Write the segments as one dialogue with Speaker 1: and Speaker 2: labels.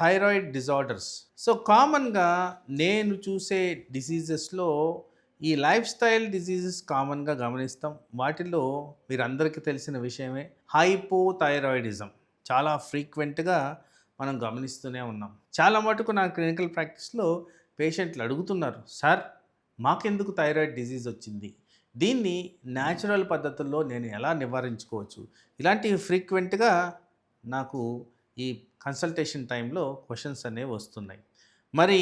Speaker 1: Thyroid disorders. So కామన్గా నేను చూసే డిసీజెస్లో ఈ లైఫ్ స్టైల్ డిసీజెస్ కామన్గా గమనిస్తాం. వాటిలో మీరు అందరికీ తెలిసిన విషయమే హైపోథైరాయిడిజం. చాలా ఫ్రీక్వెంట్గా మనం గమనిస్తూనే ఉన్నాం. చాలా మటుకు నా క్లినికల్ ప్రాక్టీస్లో పేషెంట్లు అడుగుతున్నారు సార్ మాకెందుకు థైరాయిడ్ డిజీజ్ వచ్చింది? దీన్ని న్యాచురల్ పద్ధతుల్లో నేను ఎలా నివారించుకోవచ్చు? ఇలాంటివి ఫ్రీక్వెంట్గా నాకు ఈ కన్సల్టేషన్ టైంలో క్వశ్చన్స్ అనేవి వస్తున్నాయి. మరి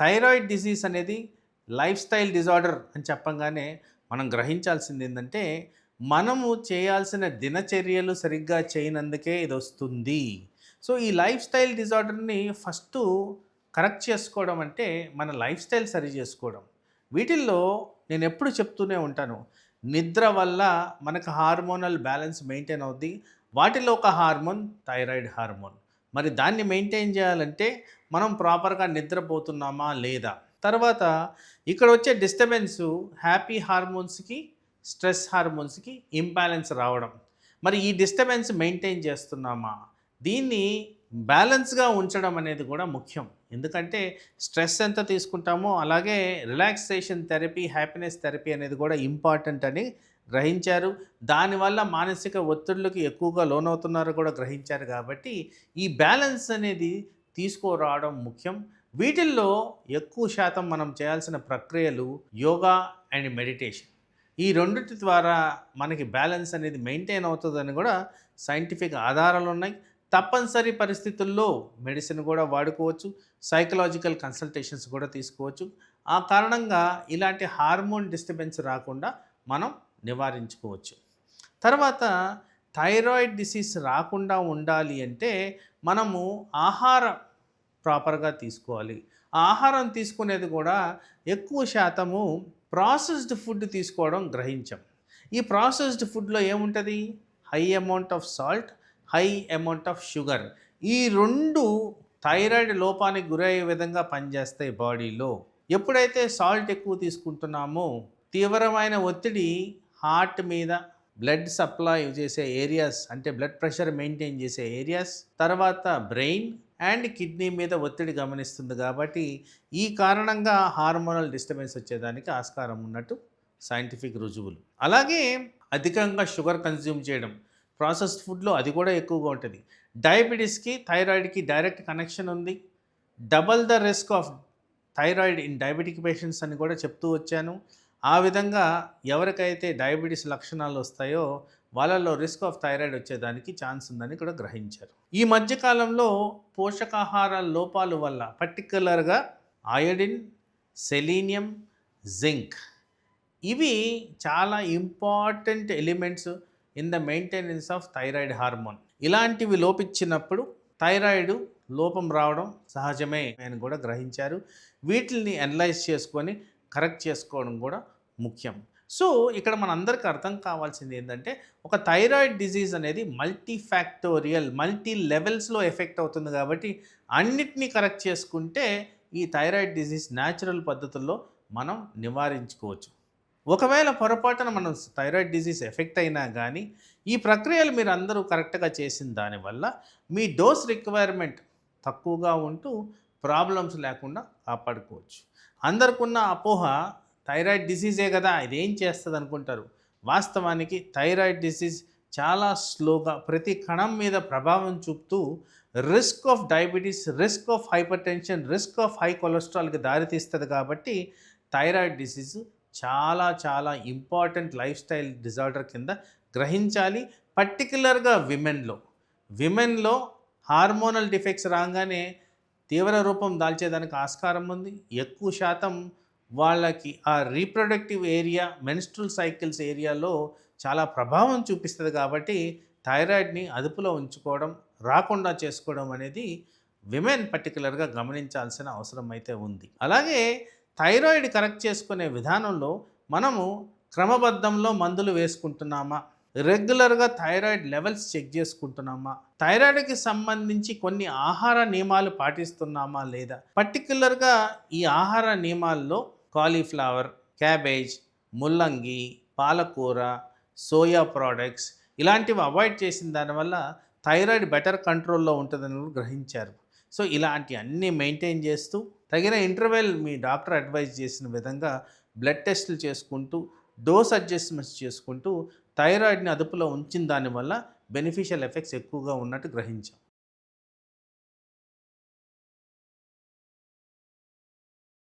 Speaker 1: థైరాయిడ్ డిసీజ్ అనేది లైఫ్ స్టైల్ డిజార్డర్ అని చెప్పంగానే మనం గ్రహించాల్సింది ఏంటంటే మనము చేయాల్సిన దినచర్యలు సరిగ్గా చేయనందుకే ఇది వస్తుంది. సో ఈ లైఫ్ స్టైల్ డిజార్డర్ని ఫస్ట్ కరెక్ట్ చేసుకోవడం అంటే మన లైఫ్ స్టైల్ సరి చేసుకోవడం. వీటిల్లో నేను ఎప్పుడు చెప్తూనే ఉంటాను. నిద్ర వల్ల మనకు హార్మోనల్ బ్యాలెన్స్ మెయింటైన్ అవుద్ది. వాటిలో ఒక హార్మోన్ థైరాయిడ్ హార్మోన్. మరి దాన్ని మెయింటైన్ చేయాలంటే మనం ప్రాపర్గా నిద్రపోతున్నామా లేదా? తర్వాత ఇక్కడ వచ్చే డిస్టర్బెన్స్ హ్యాపీ హార్మోన్స్కి స్ట్రెస్ హార్మోన్స్కి ఇంబ్యాలెన్స్ రావడం. మరి ఈ డిస్టర్బెన్స్ మెయింటైన్ చేస్తున్నామా? దీన్ని బ్యాలెన్స్గా ఉంచడం అనేది కూడా ముఖ్యం. ఎందుకంటే స్ట్రెస్ ఎంత తీసుకుంటామో అలాగే రిలాక్సేషన్ థెరపీ హ్యాపీనెస్ థెరపీ అనేది కూడా ఇంపార్టెంట్ అని గ్రహించారు. దానివల్ల మానసిక ఒత్తిడులకు ఎక్కువగా లోనవుతున్నారు కూడా గ్రహించారు కాబట్టి ఈ బ్యాలెన్స్ అనేది తీసుకురావడం ముఖ్యం. వీటిల్లో ఎక్కువ శాతం మనం చేయాల్సిన ప్రక్రియలు యోగా అండ్ మెడిటేషన్. ఈ రెండింటి ద్వారా మనకి బ్యాలెన్స్ అనేది మెయింటైన్ అవుతుందని కూడా సైంటిఫిక్ ఆధారాలు ఉన్నాయి. తప్పనిసరి పరిస్థితుల్లో మెడిసిన్ కూడా వాడుకోవచ్చు. సైకలాజికల్ కన్సల్టేషన్స్ కూడా తీసుకోవచ్చు. ఆ కారణంగా ఇలాంటి హార్మోన్ డిస్టర్బెన్స్ రాకుండా మనం నివారించుకోవచ్చు. తర్వాత థైరాయిడ్ డిసీజ్ రాకుండా ఉండాలి అంటే మనము ఆహారం ప్రాపర్గా తీసుకోవాలి. ఆ ఆహారం తీసుకునేది కూడా ఎక్కువ శాతము ప్రాసెస్డ్ ఫుడ్ తీసుకోవడం గ్రహించాం. ఈ ప్రాసెస్డ్ ఫుడ్లో ఏముంటుంది? High amount of salt high amount of sugar. ఈ రెండు థైరాయిడ్ లోపానికి గురయ్యే విధంగా పనిచేస్తాయి బాడీలో. ఎప్పుడైతే సాల్ట్ ఎక్కువ తీసుకుంటున్నామో తీవ్రమైన ఒత్తిడి హార్ట్ మీద బ్లడ్ సప్లై చేసే ఏరియాస్ అంటే బ్లడ్ ప్రెషర్ మెయింటైన్ చేసే ఏరియాస్ తర్వాత బ్రెయిన్ అండ్ కిడ్నీ మీద ఒత్తిడి గమనిస్తుంది కాబట్టి ఈ కారణంగా హార్మోనల్ డిస్టర్బెన్స్ వచ్చేదానికి ఆస్కారం ఉన్నట్టు సైంటిఫిక్ రుజువులు. అలాగే అధికంగా షుగర్ కన్జ్యూమ్ చేయడం ప్రాసెస్డ్ ఫుడ్లో అది కూడా ఎక్కువగా ఉంటుంది. డయాబెటీస్కి థైరాయిడ్కి డైరెక్ట్ కనెక్షన్ ఉంది. Double the risk of thyroid in diabetic patients అని కూడా చెప్తూ వచ్చాను. ఆ విధంగా ఎవరికైతే డయాబెటీస్ లక్షణాలు వస్తాయో వాళ్ళలో రిస్క్ ఆఫ్ థైరాయిడ్ వచ్చేదానికి ఛాన్స్ ఉందని కూడా గ్రహించారు. ఈ మధ్యకాలంలో పోషకాహార లోపాల వల్ల పర్టికులర్గా అయోడిన్ సెలీనియం జింక్ ఇవి చాలా important elements in the maintenance of thyroid hormone. ఇలాంటివి లోపించినప్పుడు థైరాయిడ్ లోపం రావడం సహజమే అని కూడా గ్రహించారు. వీటిని అనలైజ్ చేసుకొని కరెక్ట్ చేసుకోవడం కూడా ముఖ్యం. సో ఇక్కడ మనందరికీ అర్థం కావాల్సింది ఏంటంటే ఒక థైరాయిడ్ డిజీజ్ అనేది మల్టీ ఫ్యాక్టోరియల్ మల్టీ లెవెల్స్లో ఎఫెక్ట్ అవుతుంది కాబట్టి అన్నిటినీ కరెక్ట్ చేసుకుంటే ఈ థైరాయిడ్ డిజీజ్ న్యాచురల్ పద్ధతుల్లో మనం నివారించుకోవచ్చు. ఒకవేళ పొరపాటున మనం థైరాయిడ్ డిజీజ్ ఎఫెక్ట్ అయినా కానీ ఈ ప్రక్రియలు మీరు అందరూ కరెక్ట్గా చేసిన దానివల్ల మీ డోస్ రిక్వైర్మెంట్ తక్కువగా ఉంటూ ప్రాబ్లమ్స్ లేకుండా కాపాడుకోవచ్చు. అందరికున్న అపోహ థైరాయిడ్ డిసీజే కదా ఇదేం చేస్తుంది అనుకుంటారు వాస్తవానికి థైరాయిడ్ డిసీజ్ చాలా స్లోగా ప్రతి కణం మీద ప్రభావం చూపుతూ risk of diabetes risk of hypertension risk of high కొలెస్ట్రాల్కి దారితీస్తుంది కాబట్టి థైరాయిడ్ డిసీజ్ చాలా చాలా ఇంపార్టెంట్ లైఫ్ స్టైల్ డిజార్డర్ కింద గ్రహించాలి. పర్టికులర్గా విమెన్లో విమెన్లో హార్మోనల్ డిఫెక్ట్స్ రాగానే తీవ్ర రూపం దాల్చేదానికి ఆస్కారం ఉంది. ఎక్కువ శాతం వాళ్ళకి ఆ రీప్రొడక్టివ్ ఏరియా మెన్స్ట్రల్ సైకిల్స్ ఏరియాలో చాలా ప్రభావం చూపిస్తుంది కాబట్టి థైరాయిడ్ని అదుపులో ఉంచుకోవడం రాకుండా చేసుకోవడం అనేది విమెన్ పర్టికులర్గా గమనించాల్సిన అవసరం అయితే ఉంది. అలాగే థైరాయిడ్ కరెక్ట్ చేసుకునే విధానంలో మనము క్రమబద్ధంలో మందులు వేసుకుంటున్నామా? రెగ్యులర్గా థైరాయిడ్ లెవెల్స్ చెక్ చేసుకుంటున్నామా? థైరాయిడ్కి సంబంధించి కొన్ని ఆహార నియమాలు పాటిస్తున్నామా లేదా? పర్టికులర్గా ఈ ఆహార నియమాల్లో కాలీఫ్లవర్ క్యాబేజ్ ముల్లంగి పాలకూర సోయా ప్రోడక్ట్స్ ఇలాంటివి అవాయిడ్ చేసిన దానివల్ల థైరాయిడ్ బెటర్ కంట్రోల్లో ఉంటుందని కూడా గ్రహించారు. సో ఇలాంటి అన్నీ మెయింటైన్ చేస్తూ తగిన ఇంటర్వెల్ మీ డాక్టర్ అడ్వైజ్ చేసిన విధంగా బ్లడ్ టెస్టులు చేసుకుంటూ డోస్ అడ్జస్ట్మెంట్స్ చేసుకుంటూ థైరాయిడ్ని అదుపులో ఉంచిన దానివల్ల బెనిఫిషియల్ ఎఫెక్ట్స్ ఎక్కువగా ఉన్నట్టు గ్రహించాం.